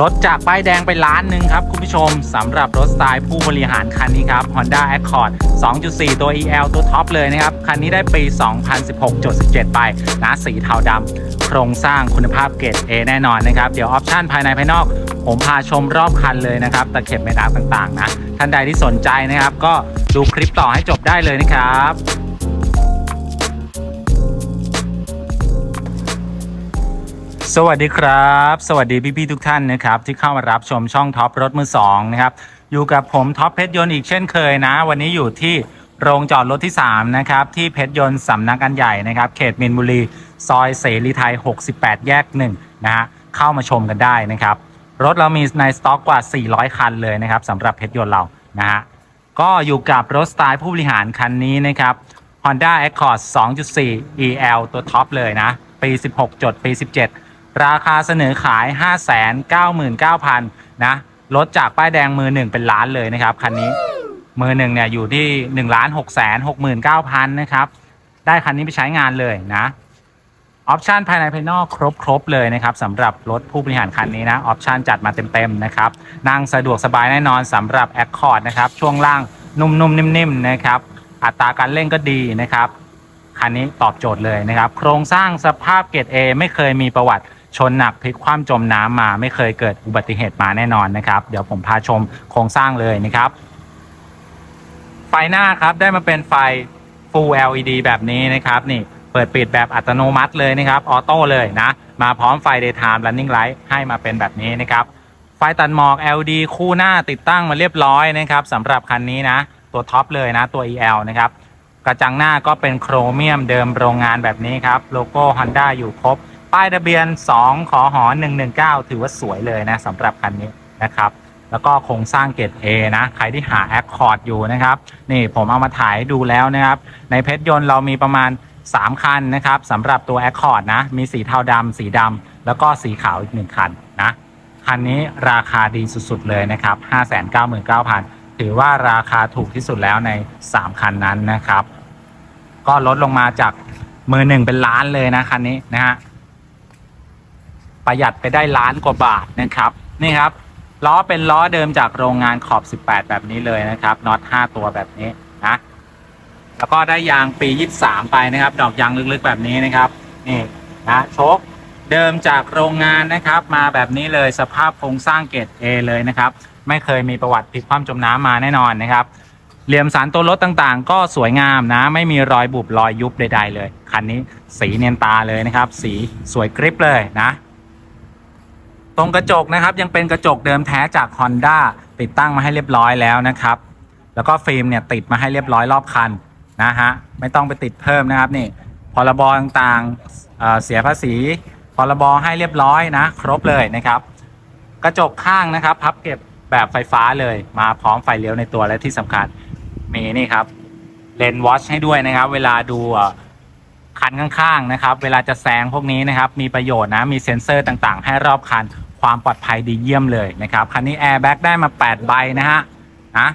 ลดจากป้ายแดงไปล้านหนึ่งครับ คุณผู้ชมสำหรับรถสไตล์ผู้บริหารคันนี้ครับ Honda Accord 2.4 ตัว EL ตัวท็อปเลยนะครับ คันนี้ได้ปี 2016.17 ไปนะสีเทาดำโครงสร้างคุณภาพเกรด A แน่นอนนะครับ เดี๋ยวออปชั่นภายในภายนอก ผมพาชมรอบคันเลยนะครับตะเข็บเมดาต่างๆนะ ท่านใดที่สนใจนะครับ ก็ดูคลิปต่อให้จบได้เลยนะครับ สวัสดีครับ สวัสดีพี่ๆทุกท่านนะครับที่เข้ามารับชมช่องท็อปรถมือสองนะครับอยู่กับผมท็อปเพชรยนต์อีกเช่นเคยนะ วันนี้อยู่ที่โรงจอดรถที่ 3 นะครับ ที่เพชรยนต์สำนักงานใหญ่นะครับ เขตมินบุรี ซอยเสรีไทย 68 แยก 1 นะฮะเข้ามาชมกันได้นะครับ รถเรามีในสต็อกกว่า 400 คันเลยนะครับสำหรับเพชรยนต์เรานะฮะก็อยู่กับรถสไตล์ผู้บริหารคันนี้นะครับ Honda Accord 2.4 EL ตัวท็อปเลยนะ ปี 16 จดปี 17 ราคาเสนอขาย 599,000นะลดจากป้ายแดงมือหนึ่งเป็นล้านเลยนะครับคันนี้มือหนึ่งเนี่ยอยู่ที่1ล้าน6 6 9 0 0 0นะครับ ได้คันนี้ไปใช้งานเลยนะออปชันภายในภายนอกครบครบเลยนะครับสำหรับรถผู้บริหารคันนี้นะออปชันจัดมาเต็มๆนะครับนั่งสะดวกสบายแน่นอนสำหรับ Accord นะครับช่วงล่างนุ่มๆนิ่มๆนะครับอัตราการเร่งก็ดีนะครับคันนี้ตอบโจทย์เลยนะครับ โครงสร้างสภาพเกรด A ไม่เคยมีประวัติ ชนหนักพลิกคว่ำจมน้ำมาไม่เคยเกิดอุบัติเหตุมาแน่นอนนะครับ เดี๋ยวผมพาชมโครงสร้างเลยนะครับ ไฟหน้าครับได้มาเป็นไฟ Full LED แบบนี้นะครับนี่เปิดปิดแบบอัตโนมัติเลยนะครับออโต้เลยนะ มาพร้อมไฟ Daytime Running Light ให้มาเป็นแบบนี้นะครับ ไฟตัดหมอก LED คู่หน้าติดตั้งมาเรียบร้อยนะครับสำหรับคันนี้นะ ตัวท็อปเลยนะตัว EL นะครับกระจังหน้าก็เป็นโครเมียมเดิมโรงงานแบบนี้ครับ โลโก้ Honda อยู่ครบ ป้ายทะเบียน 2 ขอหอ119 ถือว่าสวยเลยนะสำหรับคันนี้นะครับ แล้วก็โครงสร้างเกรด A นะ ใครที่หา Accord อยู่นะครับ นี่ผมเอามาถ่ายดูแล้วนะครับ ในเพชรยนต์เรามีประมาณ 3 คันนะครับสำหรับตัว Accord นะ มีสีเทาดำสีดำแล้วก็สีขาวอีก 1 คันนะ คันนี้ราคาดีสุดๆเลยนะครับ 599,000 ถือว่าราคาถูกที่สุดแล้วใน 3 คันนั้นนะครับ ก็ลดลงมาจากมือหนึ่งเป็นล้านเลยนะคันนี้นะฮะ ประหยัดไปได้ล้านกว่าบาทนะครับนี่ครับล้อเป็นล้อเดิมจากโรงงานขอบ 18 แบบนี้เลยนะครับน็อต5ตัวแบบนี้นะแล้วก็ได้ยางปี 23 ไปนะครับ ดอกยางลึกๆแบบนี้นะครับนี่นะโชคเดิมจากโรงงานนะครับ มาแบบนี้เลยสภาพโครงสร้างเกรด A เลยนะครับ ไม่เคยมีประวัติพลิกคว่ำจมน้ำมาแน่นอนนะครับเหลี่ยมสันตัวรถต่างๆ ก็สวยงามนะ ไม่มีรอยบุบรอยยุบใดๆเลย คันนี้สีเนียนตาเลยนะครับ สีสวยกริปเลยนะ ตรงกระจกนะครับยังเป็นกระจกเดิมแท้จาก Honda ติดตั้งมาให้เรียบร้อยแล้วนะครับ แล้วก็ฟิล์มเนี่ยติดมาให้เรียบร้อยรอบคันนะฮะไม่ต้องไปติดเพิ่มนะครับนี่พรบต่างๆเเสียภาษีพรบให้เรียบร้อยนะ ครบเลยนะครับ กระจกข้างนะครับ พับเก็บแบบไฟฟ้าเลยมาพร้อมไฟเลี้ยวในตัวและที่สำคัญมีนี่ครับเลนส์วอชให้ด้วยนะครับ เวลาดู คันข้างๆนะครับ เวลาจะแซงพวกนี้นะครับ มีประโยชน์นะ มีเซ็นเซอร์ต่างๆ ให้รอบคัน ความปลอดภัยดีเยี่ยมเลยนะครับ คันนี้แอร์แบ็กได้มา 8 ใบนะฮะนะ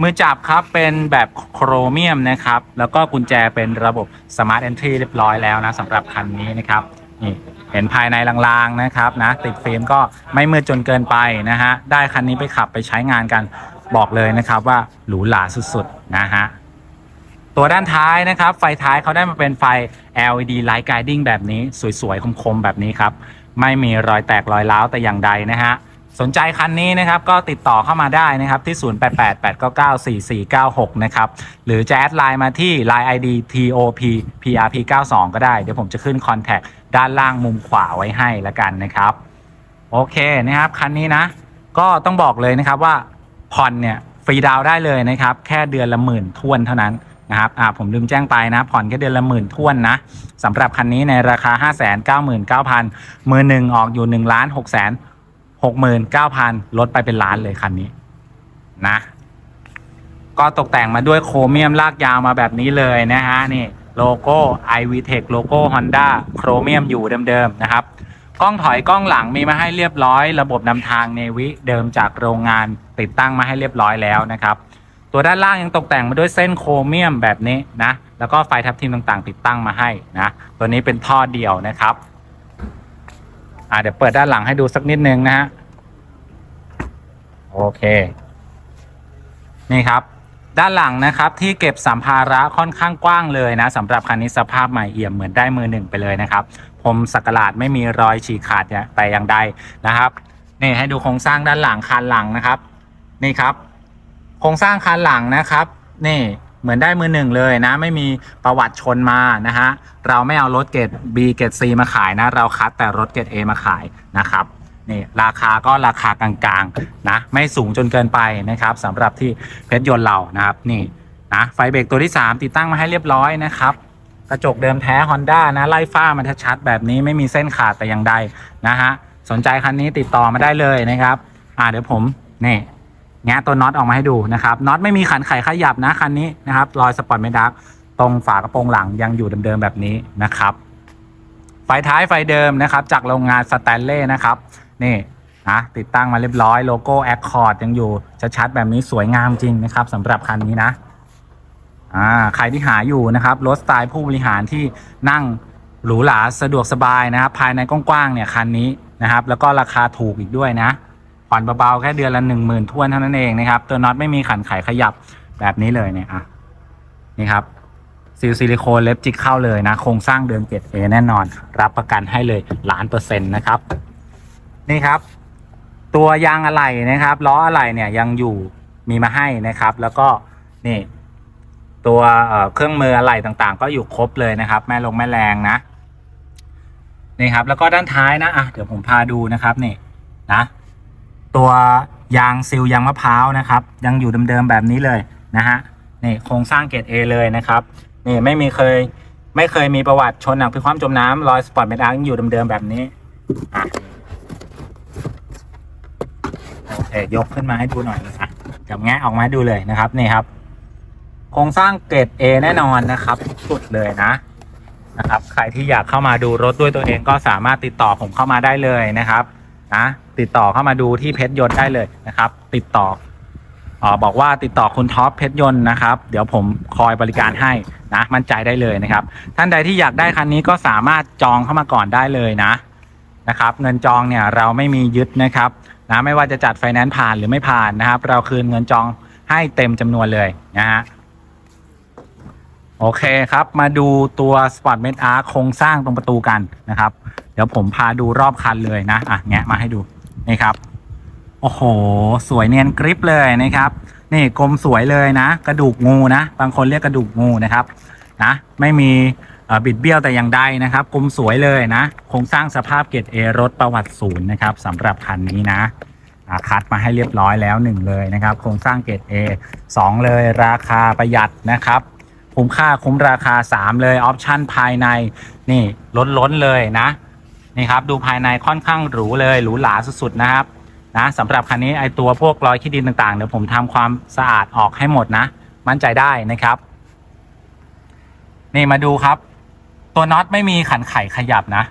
มือจับครับเป็นแบบโครเมียมนะครับ แล้วก็กุญแจเป็นระบบ Smart Entry เรียบร้อยแล้วนะสำหรับคันนี้นะครับนี่เห็นภายในลางๆนะครับนะติดฟิล์มก็ไม่มืดจนเกินไปนะฮะได้คันนี้ไปขับไปใช้งานกันบอกเลยนะครับว่าหรูหราสุดๆนะฮะ ตัวด้านท้ายนะครับ ไฟท้ายเขาได้มาเป็นไฟ LED Light Guiding แบบนี้สวยๆ คมๆ แบบนี้ครับ ไม่มีรอยแตกรอยร้าวแต่อย่างใดนะฮะ สนใจคันนี้นะครับ ก็ติดต่อเข้ามาได้นะครับ ที่ 0888994496 นะครับ หรือจะแอดไลน์มาที่ Line ID TOP PRP 92 ก็ได้ เดี๋ยวผมจะขึ้นคอนแทคด้านล่างมุมขวาไว้ให้ละกันนะครับ โอเคนะครับ คันนี้นะ ก็ต้องบอกเลยนะครับว่าผ่อนเนี่ยฟรีดาวได้เลยนะครับ แค่เดือนละหมื่นทวนเท่านั้น นะครับอ่าผมลืมแจ้งไปนะผ่อนแค่เดือนละหมื่นทวนนะสำหรับคันนี้ในราคา 5 9 9 0 0 0มือหนึ่งออกอยู่1ล้าน6แสน69,000 ลดไปเป็นล้านเลยคันนี้นะก็ตกแต่งมาด้วยโครเมียมลากยาวมาแบบนี้เลยนะฮะนี่โลโก้ iVTEC โลโก้ Honda โครเมียมอยู่เดิมๆนะครับ กล้องถอยกล้องหลังมีมาให้เรียบร้อย ระบบนำทางเนวิเดิมจากโรงงานติดตั้งมาให้เรียบร้อยแล้วนะครับ ตัวด้านล่างยังตกแต่งมาด้วยเส้นโครเมียมแบบนี้นะ แล้วก็ไฟทับทิมต่างๆ ติดตั้งมาให้นะ ตัวนี้เป็นท่อเดียวนะครับ อ่าเดี๋ยวเปิดด้านหลังให้ดูสักนิดนึงนะฮะ โอเค นี่ครับ ด้านหลังนะครับที่เก็บสัมภาระค่อนข้างกว้างเลยนะสำหรับคันนี้สภาพใหม่เอี่ยมเหมือนได้มือหนึ่งไปเลยนะครับผมสักหลาดไม่มีรอยฉีกขาดเนี่ยแต่อย่างใดนะครับ นี่ให้ดูโครงสร้างด้านหลังคานหลังนะครับ นี่ครับ โครงสร้างคานหลังนะครับ นี่เหมือนได้มือหนึ่งเลยนะ ไม่มีประวัติชนมานะฮะเราไม่เอารถเกรด B เกรด C มาขายนะ เราคัดแต่รถเกรด A มาขายนะครับนี่ราคาก็ราคากลางๆนะไม่สูงจนเกินไปนะครับสำหรับที่เพชรยนต์เรานะครับนี่นะไฟเบรกตัวที่ 3 ติดตั้งมาให้เรียบร้อยนะครับกระจกเดิมแท้ Honda นะไล่ฟ้ามันชัดๆแบบนี้ไม่มีเส้นขาดแต่อย่างใดนะฮะสนใจคันนี้ติดต่อมาได้เลยนะครับ อ่าเดี๋ยวผมนี่ แงะตัวน็อตออกมาให้ดูนะครับน็อตไม่มีขันไขขยับนะคันนี้นะครับรอยสปอร์ตเมดักตรงฝากระโปรงหลังยังอยู่เดิมๆแบบนี้นะครับ ไฟท้ายไฟเดิมนะครับ จากโรงงานสแตนเล่นะครับนี่นะติดตั้งมาเรียบร้อยโลโก้แอคคอร์ดยังอยู่ชัดๆแบบนี้สวยงามจริงนะครับสำหรับคันนี้นะอ่าใครที่หาอยู่นะครับรถสไตล์ผู้บริหารที่นั่งหรูหราสะดวกสบายนะครับ ภายในกว้างๆเนี่ยคันนี้นะครับ แล้วก็ราคาถูกอีกด้วยนะ ผ่อนเบาๆแค่เดือนละหนึ่งหมื่นทวนเท่านั้นเองนะครับ ตัวน็อตไม่มีขันไขขยับแบบนี้เลยเนี่ยอะนี่ครับซิลซิลิโคนเล็บจิกเข้าเลยนะ โครงสร้างเดิมเกรดเอแน่นอน รับประกันให้เลยล้านเปอร์เซ็นต์นะครับ นี่ครับ ตัวยางอะไหล่นะครับล้ออะไหล่เนี่ยยังอยู่มีมาให้นะครับ แล้วก็นี่ ตัวเอ่อเครื่องมืออะไหล่ต่างๆ ก็อยู่ครบเลยนะครับ แม่ลงแม่แรงนะนี่ครับ แล้วก็ด้านท้ายนะอะเดี๋ยวผมพาดูนะครับนี่นะ ตัวยางซิลยางมะพร้าวนะครับ ยังอยู่เดิมๆแบบนี้เลยนะฮะนี่โครงสร้างเกรด A เลยนะครับนี่ไม่มีเคยไม่เคยมีประวัติชนหนักพิคว่ำจมน้ำรอยสปอร์ตเมทัลยังอยู่เดิมๆแบบนี้อะโอเคยกขึ้นมาให้ดูหน่อยนะครับจับแงะออกมาดูเลยนะครับนี่ครับ โครงสร้างเกรด A แน่นอนนะครับ สุดเลยนะนะครับ ใครที่อยากเข้ามาดูรถด้วยตัวเองก็สามารถติดต่อผมเข้ามาได้เลยนะครับ นะ ติดต่อเข้ามาดูที่เพชรยนต์ได้เลยนะครับ ติดต่อออบอกว่าติดต่อคุณท็อปเพชรยนต์นะครับ เดี๋ยวผมคอยบริการให้นะมั่นใจได้เลยนะครับ ท่านใดที่อยากได้คันนี้ก็สามารถจองเข้ามาก่อนได้เลยนะนะครับ เงินจองเนี่ยเราไม่มียึดนะครับนะไม่ว่าจะจัดไฟแนนซ์ผ่านหรือไม่ผ่านนะครับ เราคืนเงินจองให้เต็มจำนวนเลยนะฮะโอเคครับ มาดูตัว spot m e d Arc โครงสร้างตรงประตูกันนะครับ เดี๋ยวผมพาดูรอบคันเลยนะ อะ แงะมาให้ดู นี่ครับ โอ้โห สวยเนียนกริปเลยนะครับ นี่กลมสวยเลยนะ กระดูกงูนะ บางคนเรียกกระดูกงูนะครับ นะ ไม่มีบิดเบี้ยวแต่อย่างใดนะครับกลมสวยเลยนะโครงสร้างสภาพเกรดเอรถประวัติศูนย์นะครับสำหรับคันนี้นะคัดมาให้เรียบร้อยแล้วหนึ่งเลยนะครับ โครงสร้างเกรด A สองเลยราคาประหยัดนะครับคุ้มค่าคุ้มราคา 3 เลยออปชั่นภายในนี่ล้นล้นๆเลยนะ นี่ครับดูภายในค่อนข้างหรูเลยหรูหราสุดๆนะครับนะสำหรับคันนี้ไอตัวพวกรอยขี้ดินต่างๆเดี๋ยวผมทำความสะอาดออกให้หมดนะ มั่นใจได้นะครับ นี่มาดูครับ ตัวน็อตไม่มีขันไขขยับนะ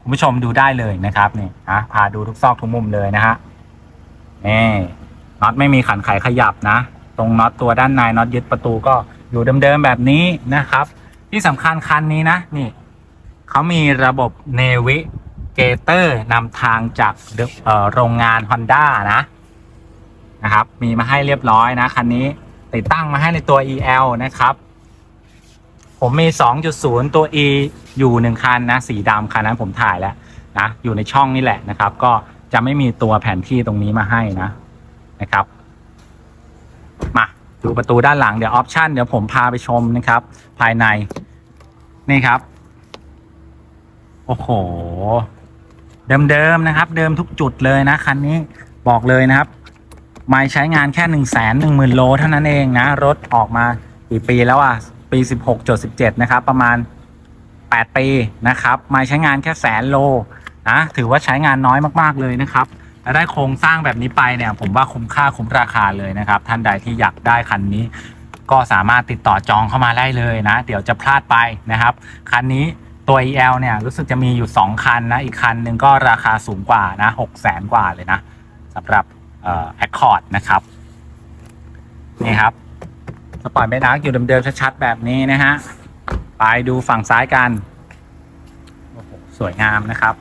คุณผู้ชมดูได้เลยนะครับนี่นะพาดูทุกซอกทุกมุมเลยนะฮะนี่น็อตไม่มีขันไขขยับนะ ตรงน็อตตัวด้านในน็อตยึดประตูก็อยู่เดิมๆแบบนี้นะครับ ที่สำคัญคันนี้นะนี่ เขามีระบบเนวิเกเตอร์นำทางจากโรงงาน Honda นะนะครับ มีมาให้เรียบร้อยนะ คันนี้ติดตั้งมาให้ในตัว EL นะครับ ผมมี 2.0 ตัว E อยู่หนึ่งคันนะ สีดำคันนั้นผมถ่ายแล้วนะอยู่ในช่องนี่แหละนะครับ ก็จะไม่มีตัวแผนที่ตรงนี้มาให้นะนะครับ มาดูประตูด้านหลังเดี๋ยวออปชันเดี๋ยวผมพาไปชมนะครับ ภายในนี่ครับ โอ้โห เดิมๆนะครับ เดิมทุกจุดเลยนะคันนี้บอกเลยนะครับไม่ใช้งานแค่หนึ่งแสนหนึ่งหมื่นโลเท่านั้นเองนะ รถออกมากี่ปีแล้วอะ ปีสิบหกจดสิบเจ็ดนะครับ ประมาณแปดปีนะครับไม่ใช้งานแค่แสนโลนะถือว่าใช้งานน้อยมากๆเลยนะครับและได้โครงสร้างแบบนี้ไปเนี่ย ผมว่าคุ้มค่าคุ้มราคาเลยนะครับ ท่านใดที่อยากได้คันนี้ ก็สามารถติดต่อจองเข้ามาได้เลยนะ เดี๋ยวจะพลาดไปนะครับ คันนี้ ตัว EL เนี่ยรู้สึกจะมีอยู่ 2 คันนะ อีกคันหนึ่งก็ราคาสูงกว่านะ6 0แสนกว่าเลยนะสำหรับเอ่อ Accord นะครับ นี่ครับ สปอร์ตเบนอาร์อยู่เดิมๆชัดๆ แบบนี้นะฮะ ไปดูฝั่งซ้ายกันโอ้โหสวยงามนะครับ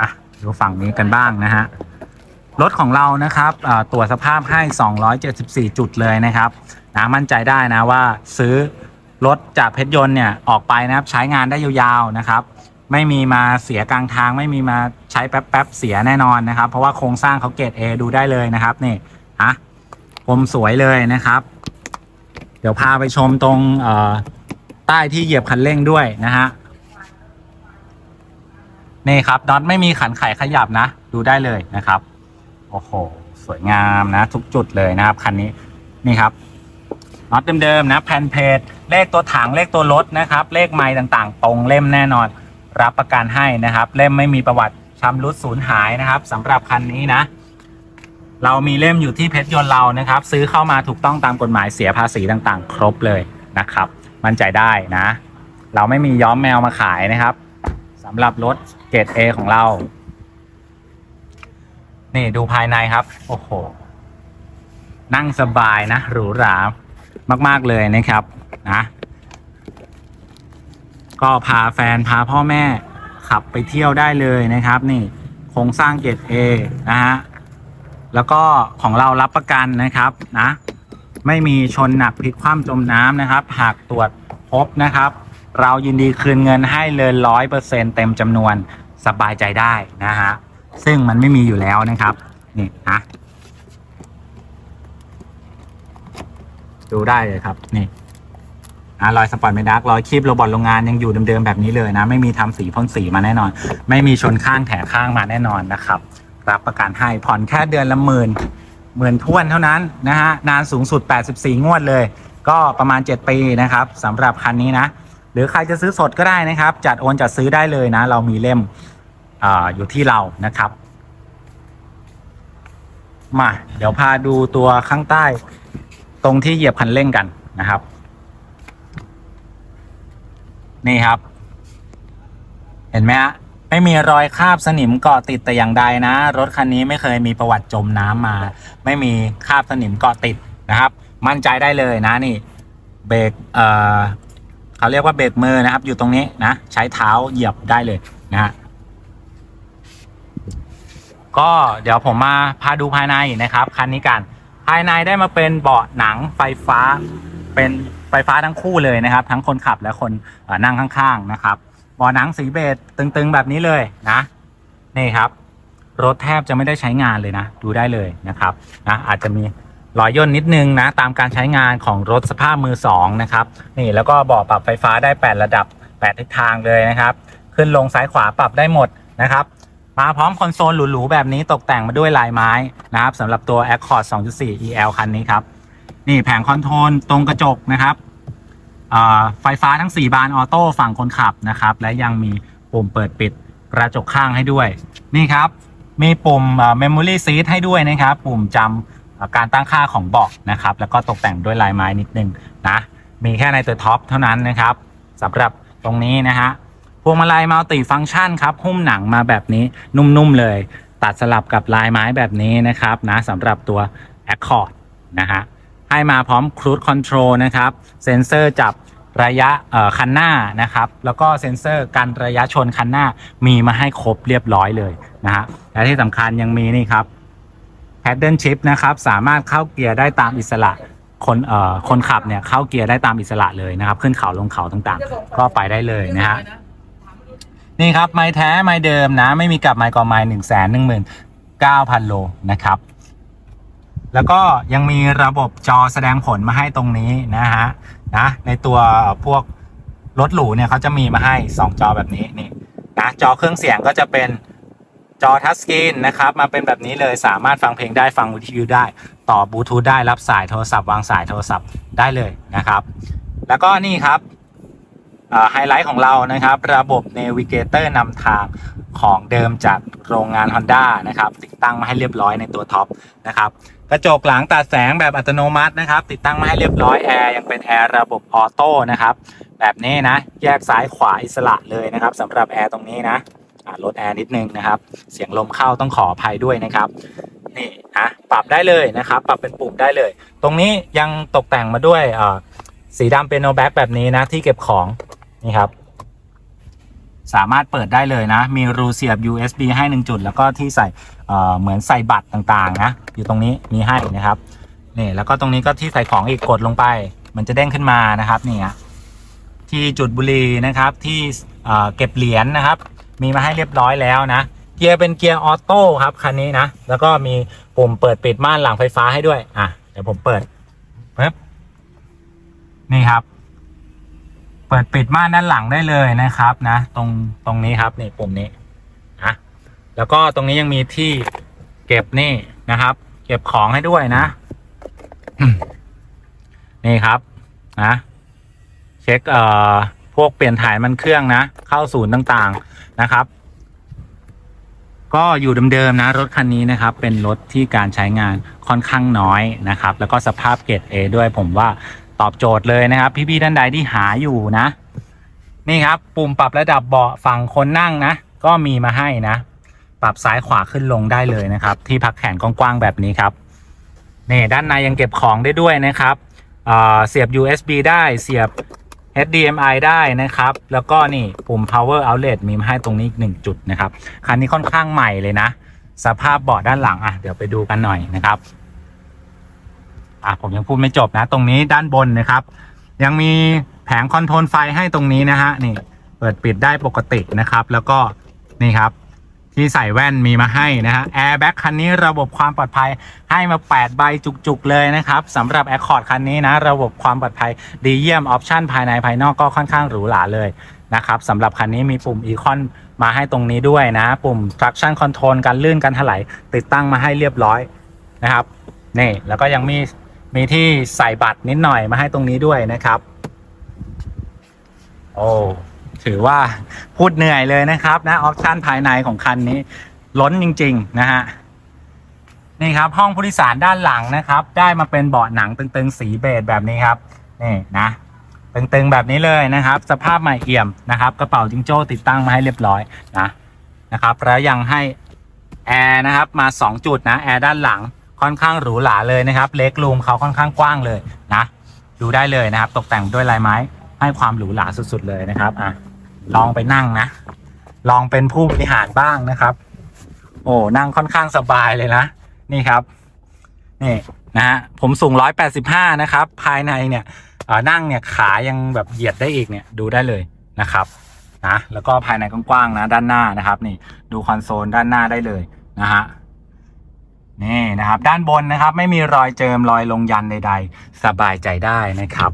อะดูฝั่งนี้กันบ้างนะฮะรถของเรานะครับตรวจสภาพให้ 274 จุดเลยนะครับนะมั่นใจได้นะว่าซื้อ รถจากเพชรยนต์เนี่ยออกไปนะครับ ใช้งานได้ยาวๆนะครับ ไม่มีมาเสียกลางทาง ไม่มีมาใช้แป๊บๆเสียแน่นอนนะครับ เพราะว่าโครงสร้างเขาเกรด A ดูได้เลยนะครับนี่ฮะคมสวยเลยนะครับ เดี๋ยวพาไปชมตรงใต้ที่เหยียบคันเร่งด้วยนะฮะนี่ครับน็อตไม่มีขันไขขยับนะ ดูได้เลยนะครับ โอ้โห สวยงามนะ ทุกจุดเลยนะครับ คันนี้นี่ครับ น็อตเดิมๆนะแผ่นเพจเลขตัวถังเลขตัวรถนะครับ เลขไม้ต่างๆ ตรงเล่มแน่นอน รับประกันให้นะครับ เล่มไม่มีประวัติชำรุดสูญหายนะครับสำหรับคันนี้นะ เรามีเล่มอยู่ที่เพชรยนต์เรานะครับ ซื้อเข้ามาถูกต้องตามกฎหมายเสียภาษีต่างๆ ครบเลยนะครับ มั่นใจได้นะ เราไม่มีย้อมแมวมาขายนะครับสำหรับรถเกรด A ของเรา นี่ดูภายในครับ โอ้โห นั่งสบายนะหรูหรา มาก ๆ เลยนะครับนะก็พาแฟนพาพ่อแม่ขับไปเที่ยวได้เลยนะครับ นี่โครงสร้างเกรด A นะฮะแล้วก็ของเรารับประกันนะครับนะไม่มีชนหนักพลิกคว่ำจมน้ำนะครับ หากตรวจพบนะครับ เรายินดีคืนเงินให้เลยร้อยเปอร์เซ็นเต็มจำนวนสบายใจได้นะฮะซึ่งมันไม่มีอยู่แล้วนะครับ นี่นะ ดูได้เลยครับ นี่นะรอยสปอร์ตเมดักรอยคีบโรบอทโรงงานยังอยู่เดิมๆแบบนี้เลยนะ ไม่มีทำสีพ่นสีมาแน่นอน ไม่มีชนข้างแถข้างมาแน่นอนนะครับ รับประกันให้ผ่อนแค่เดือนละหมื่นหมื่นทวนเท่านั้นนะฮะนานสูงสุด 84 งวดเลย ก็ประมาณ 7 ปีนะครับสำหรับคันนี้นะ หรือใครจะซื้อสดก็ได้นะครับ จัดโอนจัดซื้อได้เลยนะ เรามีเล่มออยู่ที่เรานะครับ มา เดี๋ยวพาดูตัวข้างใต้ ตรงที่เหยียบคันเร่งกันนะครับ นี่ครับ เห็นไหมฮะไม่มีรอยคราบสนิมเกาะติดแต่อย่างใดนะ รถคันนี้ไม่เคยมีประวัติจมน้ำมา ไม่มีคราบสนิมเกาะติดนะครับ มั่นใจได้เลยนะนี่เบรกเอ่อเขาเรียกว่าเบรกมือนะครับ อยู่ตรงนี้นะ ใช้เท้าเหยียบได้เลยนะฮะก็เดี๋ยวผมมาพาดูภายในนะครับ คันนี้กัน ภายในได้มาเป็นเบาะหนังไฟฟ้า เป็นไฟฟ้าทั้งคู่เลยนะครับ ทั้งคนขับและคนนั่งข้างๆนะครับเบาะหนังสีเบจตึงๆแบบนี้เลยนะนี่ครับ รถแทบจะไม่ได้ใช้งานเลยนะ ดูได้เลยนะครับนะอาจจะมีรอยย่นนิดนึงนะตามการใช้งานของรถสภาพมือสองนะครับนี่แล้วก็เบาะปรับไฟฟ้าได้ 8 ระดับ 8 ทิศทางเลยนะครับ ขึ้นลงซ้ายขวาปรับได้หมดนะครับ มาพร้อมคอนโซลหรูๆแบบนี้ตกแต่งมาด้วยลายไม้นะครับสำหรับตัว Accord 2.4 EL คันนี้ครับ นี่แผงคอนโทรลตรงกระจกนะครับไฟฟ้าทั้ง 4 บานออโต้ฝั่งคนขับนะครับ และยังมีปุ่มเปิดปิดกระจกข้างให้ด้วย นี่ครับ มีปุ่มเมมโมรี่ซีทให้ด้วยนะครับ ปุ่มจำการตั้งค่าของเบาะนะครับ แล้วก็ตกแต่งด้วยลายไม้นิดนึงนะ มีแค่ในตัวท็อปเท่านั้นนะครับสำหรับตรงนี้นะฮะ พวงมาลัยมัลติฟังก์ชันครับหุ้มหนังมาแบบนี้นุ่มๆเลย ตัดสลับกับลายไม้แบบนี้นะครับนะสำหรับตัว Accord นะฮะให้มาพร้อม Cruise Control นะครับ เซ็นเซอร์จับระยะคันหน้านะครับ แล้วก็เซ็นเซอร์กันระยะชนคันหน้ามีมาให้ครบเรียบร้อยเลยนะฮะและที่สำคัญยังมีนี่ครับ Paddle Shift นะครับสามารถเข้าเกียร์ได้ตามอิสระคนเอ่อคนขับเนี่ยเข้าเกียร์ได้ตามอิสระเลยนะครับ ขึ้นเขาลงเขาต่างๆ ก็ไปได้เลยนะฮะ นี่ครับไม้แท้ไม้เดิมนะ ไม่มีกลับไม้กอไม้หนึ่งแสนหนึ่งหมื่นเก้าพันโลนะครับ แล้วก็ยังมีระบบจอแสดงผลมาให้ตรงนี้นะฮะนะในตัวพวกรถหรูเนี่ยเขาจะมีมาให้ 2 จอแบบนี้นี่นะจอเครื่องเสียงก็จะเป็นจอทัชสกรีนนะครับ มาเป็นแบบนี้เลยสามารถฟังเพลงได้ฟังวิทยุได้ ต่อบลูทูธได้รับสายโทรศัพท์วางสายโทรศัพท์ได้เลยนะครับ แล้วก็นี่ครับ ไฮไลท์ของเรานะครับ ระบบ Navigator นำทางของเดิมจากโรงงาน Honda นะครับ ติดตั้งมาให้เรียบร้อยในตัวท็อปนะครับกระจกหลังตัดแสงแบบอัตโนมัตินะครับ ติดตั้งมาให้เรียบร้อยแอร์ยังเป็นแอร์ระบบออโต้นะครับ แบบนี้นะ แยกซ้ายขวาอิสระเลยนะครับสำหรับแอร์ตรงนี้นะลดแอร์นิดนึงนะครับ เสียงลมเข้าต้องขออภัยด้วยนะครับนี่นะปรับได้เลยนะครับ ปรับเป็นปุ่มได้เลย ตรงนี้ยังตกแต่งมาด้วยสีดำเป็นโนแบ็กแบบนี้นะที่เก็บของ นี่ครับ สามารถเปิดได้เลยนะ มีรูเสียบ USB ให้หนึ่งจุด แล้วก็ที่ใส่เเหมือนใส่บัตรต่างๆนะอยู่ตรงนี้มีให้นะครับนี่แล้วก็ตรงนี้ก็ที่ใส่ของอีกกดลงไป มันจะเด้งขึ้นมานะครับนี่ฮะที่จุดบุหรี่นะครับที่เเก็บเหรียญนะครับ มีมาให้เรียบร้อยแล้วนะ เกียร์เป็นเกียร์ออโต้ครับคันนี้นะ แล้วก็มีปุ่มเปิดปิดม่านหลังไฟฟ้าให้ด้วย อะเดี๋ยวผมเปิดปึ๊บนี่ครับ ปิดปิดม่านด้านหลังได้เลยนะครับนะ ตรงตรงนี้ครับนี่ปุ่มนี้นะแล้วก็ตรงนี้ยังมีที่เก็บนี่นะครับ เก็บของให้ด้วยนะ นี่ครับนะเช็คเอ่อพวกเปลี่ยนถ่ายมันเครื่องนะ เข้าศูนย์ต่างๆนะครับ ก็อยู่เดิมๆนะ รถคันนี้นะครับ เป็นรถที่การใช้งานค่อนข้างน้อยนะครับ แล้วก็สภาพเกรด A ด้วยผมว่า ตอบโจทย์เลยนะครับ พี่ๆท่านใดที่หาอยู่นะ นี่ครับ ปุ่มปรับระดับเบาะฝั่งคนนั่งนะ ก็มีมาให้นะ ปรับซ้ายขวาขึ้นลงได้เลยนะครับ ที่พักแขนกว้างๆแบบนี้ครับนี่ด้านในยังเก็บของได้ด้วยนะครับเเสียบ USB ได้เสียบ HDMI ได้นะครับ แล้วก็นี่ปุ่ม power outlet มีมาให้ตรงนี้อีกหนึ่งจุดนะครับ คันนี้ค่อนข้างใหม่เลยนะ สภาพเบาะด้านหลังอะเดี๋ยวไปดูกันหน่อยนะครับ อะผมยังพูดไม่จบนะ ตรงนี้ด้านบนนะครับ ยังมีแผงคอนโทรลไฟให้ตรงนี้นะฮะนี่เปิดปิดได้ปกตินะครับ แล้วก็นี่ครับ ที่ใส่แว่นมีมาให้นะฮะแอร์แบ็กคันนี้ระบบความปลอดภัยให้มา 8 ใบจุกๆ เลยนะครับสำหรับ Accord คันนี้นะ ระบบความปลอดภัยดีเยี่ยมออปชันภายในภายนอกก็ค่อนข้างหรูหราเลยนะครับสำหรับคันนี้มีปุ่มอีคอนมาให้ตรงนี้ด้วยนะ ปุ่ม traction control การลื่นการถลายติดตั้งมาให้เรียบร้อยนะครับนี่แล้วก็ยังมี มีที่ใส่บัตรนิดหน่อยมาให้ตรงนี้ด้วยนะครับ โอ้ถือว่าพูดเหนื่อยเลยนะครับนะออปชันภายในของคันนี้ ล้นจริง ๆ นะฮะนี่ครับ ห้องผู้โดยสารด้านหลังนะครับ ได้มาเป็นเบาะหนังตึงๆ สีเบจแบบนี้ครับนี่นะตึงๆแบบนี้เลยนะครับ สภาพใหม่เอี่ยมนะครับ กระเป๋าจิงโจ้ติดตั้งมาให้เรียบร้อยนะนะครับแล้วยังให้แอร์นะครับมา 2 จุดนะแอร์ด้านหลัง ค่อนข้างหรูหราเลยนะครับ เล็กรูมเขาค่อนข้างกว้างเลยนะดูได้เลยนะครับ ตกแต่งด้วยลายไม้ให้ความหรูหราสุดๆเลยนะครับอะลองไปนั่งนะ ลองเป็นผู้บริหารบ้างนะครับ โอ้นั่งค่อนข้างสบายเลยนะนี่ครับนี่นะฮะผมสูง 185 นะครับ ภายในเนี่ยนั่งเนี่ยขายังแบบเหยียดได้อีกเนี่ยดูได้เลยนะครับนะแล้วก็ภายในกว้างๆนะด้านหน้านะครับ นี่ดูคอนโซลด้านหน้าได้เลยนะฮะ นี่นะครับ ด้านบนนะครับ ไม่มีรอยเจิมรอยลงยันใด ๆ สบายใจได้นะครับ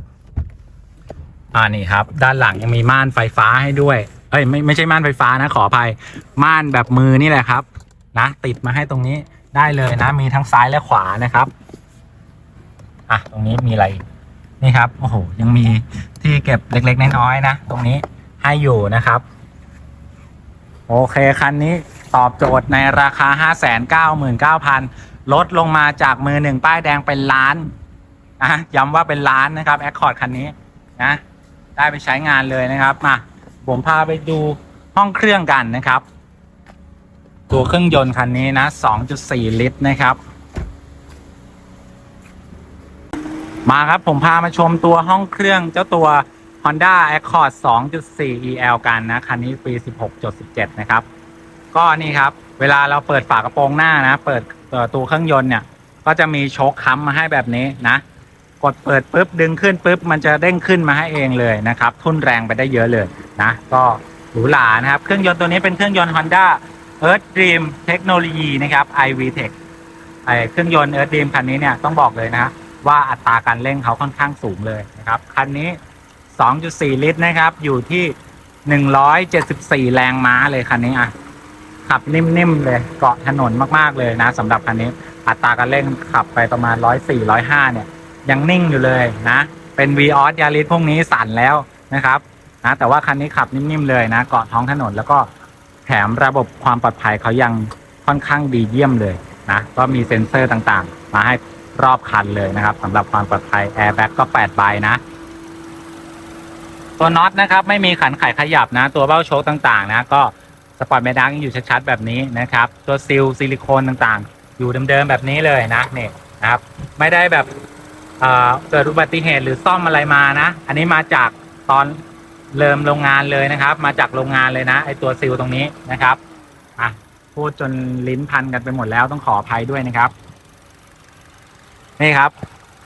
อ่านี่ครับ ด้านหลังยังมีม่านไฟฟ้าให้ด้วย เอ้ยไม่ไม่ใช่ม่านไฟฟ้านะขออภัยม่านแบบมือนี่แหละครับ นะติดมาให้ตรงนี้ได้เลยนะ มีทั้งซ้ายและขวานะครับอะตรงนี้มีอะไรนี่ครับโอ้โหยังมีที่เก็บเล็ก ๆน้อยๆนะตรงนี้ให้อยู่นะครับ โอเคคันนี้ ตอบโจทย์ในราคา 599,000 ลดลงมาจากมือหนึ่งป้ายแดงเป็นล้านนะย้ำว่าเป็นล้านนะครับแอคคอร์ดคันนี้นะได้ไปใช้งานเลยนะครับมาผมพาไปดูห้องเครื่องกันนะครับ ตัวเครื่องยนต์คันนี้นะ 2.4 ลิตรนะครับ มาครับผมพามาชมตัวห้องเครื่องเจ้าตัว Honda Accord 2.4 EL กันนะ คันนี้ปี 16.17 นะครับ ก็นี่ครับ เวลาเราเปิดฝากระโปรงหน้านะ เปิดตัวเครื่องยนต์เนี่ย ก็จะมีโชคค้ำมาให้แบบนี้นะ กดเปิดปุ๊บดึงขึ้นปุ๊บมันจะเด้งขึ้นมาให้เองเลยนะครับ ทุนแรงไปได้เยอะเลยนะ ก็หรูหรานะครับ เครื่องยนต์ตัวนี้เป็นเครื่องยนต์ Honda Earth Dream เทคโนโลยีนะครับ iVTEC ไอเครื่องยนต์ Earth Dream คันนี้เนี่ยต้องบอกเลยนะว่าอัตราการเร่งเขาค่อนข้างสูงเลยนะครับ คันนี้ 2.4 ลิตรนะครับ อยู่ที่ 174 แรงม้าเลยคันนี้อะ ขับนิ่มๆเลยเกาะถนนมากๆเลยนะสำหรับคันนี้อัตราการเร่งขับไปประมาณ 104 105 เนี่ย ยังนิ่งอยู่เลยนะ เป็น v ีออสยาริสพวกนี้สั่นแล้วนะครับนะแต่ว่าคันนี้ขับนิ่มๆเลยนะ เกาะท้องถนนแล้วก็แถมระบบความปลอดภัยเขายังค่อนข้างดีเยี่ยมเลยนะก็มีเซ็นเซอร์ต่างๆ มาให้รอบคันเลยนะครับสำหรับความปลอดภัยแอร์แบ็กก็8ใบนะตัวน็อตนะครับไม่มีขันไขขยับนะ ตัวเบ้าโชคต่างๆ นะ ก็ สปอร์ตเมดังอยู่ชัดๆแบบนี้นะครับ ตัวซิลซิลิโคนต่างๆ อยู่เดิมๆแบบนี้เลยนะนี่นะครับไม่ได้แบบเอ่อเกิดอุบัติเหตุหรือซ่อมอะไรมานะ อันนี้มาจากตอนเริ่มโรงงานเลยนะครับ มาจากโรงงานเลยนะไอตัวซิลตรงนี้นะครับอะพูดจนลิ้นพันกันไปหมดแล้วต้องขออภัยด้วยนะครับนี่ครับ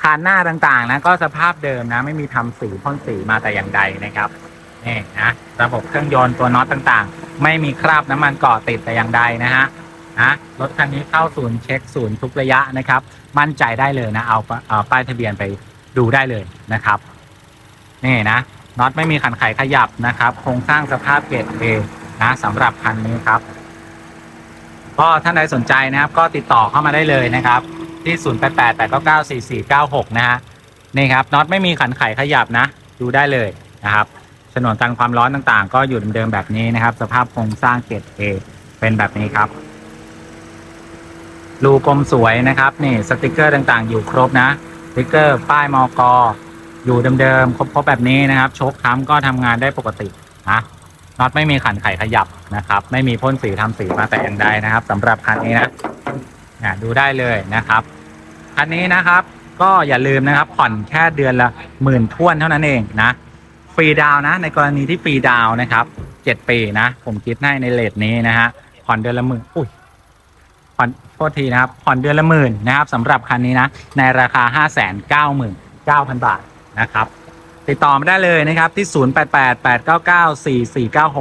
คานหน้าต่างๆนะก็สภาพเดิมนะ ไม่มีทำสีพ่นสีมาแต่อย่างใดนะครับ นี่นะระบบเครื่องยนต์ตัวน็อตต่างๆ ไม่มีคราบน้ำมันเกาะติดแต่อย่างใดนะฮะนะรถคันนี้เข้าศูนย์เช็คศูนย์ทุกระยะนะครับ มั่นใจได้เลยนะเอาเอาป้ายทะเบียนไปดูได้เลยนะครับนี่นะน็อตไม่มีขันไขขยับนะครับ โครงสร้างสภาพเกรดเอนะสำหรับคันนี้ครับก็ท่านใดสนใจนะครับ ก็ติดต่อเข้ามาได้เลยนะครับ ที่ 0 8 8 8 9 9 4 4 9 6 นะฮะนี่ครับน็อตไม่มีขันไขขยับนะ ดูได้เลยนะครับ ฉนวนกันความร้อนต่างๆ ก็อยู่เดิมๆแบบนี้นะครับ สภาพโครงสร้างเกรดเอเป็นแบบนี้ครับรูกลมสวยนะครับนี่สติกเกอร์ต่างๆ อยู่ครบนะสติกเกอร์ป้ายมอกอยู่เดิมๆครบๆแบบนี้นะครับโชคค้ำก็ทำงานได้ปกตินะน็อตไม่มีขันไขขยับนะครับ ไม่มีพ่นสีทำสีมาแต่อย่างใดนะครับสำหรับคันนี้นะอะดูได้เลยนะครับคันนี้นะครับ ก็อย่าลืมนะครับ ผ่อนแค่เดือนละหมื่นท้วนเท่านั้นเองนะ ฟรีดาวนะ ในกรณีที่ฟรีดาวนะครับเจ็ดปีนะ ผมคิดให้ในเลทนี้นะฮะผ่อนเดือนละหมื่นอุ้ยผ่อนโทษทีนะครับผ่อนเดือนละหมื่นนะครับสำหรับคันนี้นะ ในราคา 5 9 9 0 0 0 บาทนะครับติดต่อมาได้เลยนะครับที่ 088 899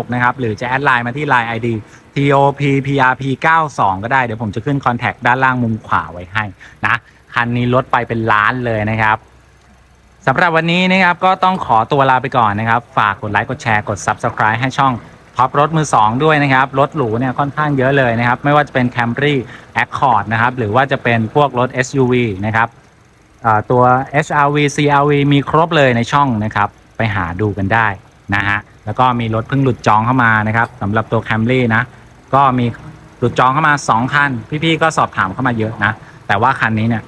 4496 นะครับ หรือจะแอดไลน์มาที่ Line ID TOPPRP 92 ก็ได้ เดี๋ยวผมจะขึ้นคอนแทคด้านล่างมุมขวาไว้ให้นะ คันนี้ลดไปเป็นล้านเลยนะครับ สำหรับวันนี้นะครับก็ต้องขอตัวลาไปก่อนนะครับ ฝากกดไลค์กดแชร์กด Subscribe ให้ช่องท็อปรถมือ 2 ด้วยนะครับ รถหรูเนี่ยค่อนข้างเยอะเลยนะครับ ไม่ว่าจะเป็น Camry Accord นะครับ หรือว่าจะเป็นพวกรถ SUV นะครับอ่าตัว HRV CRV มีครบเลยในช่องนะครับ ไปหาดูกันได้นะฮะ แล้วก็มีรถเพิ่งหลุดจองเข้ามานะครับสำหรับตัว Camry นะ ก็มีหลุดจองเข้ามา 2 คัน พี่ๆก็สอบถามเข้ามาเยอะนะ แต่ว่าคันนี้เนี่ย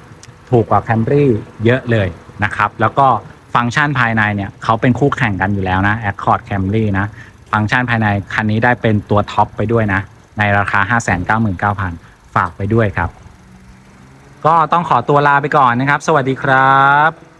ถูกกว่า Camry เยอะเลย นะครับ แล้วก็ฟังก์ชันภายในเนี่ยเขาเป็นคู่แข่งกันอยู่แล้วนะ Accord Camry นะ ฟังก์ชันภายในคันนี้ได้เป็นตัวท็อปไปด้วยนะ ในราคา 599,000 ฝากไปด้วยครับ ก็ต้องขอตัวลาไปก่อนนะครับ สวัสดีครับ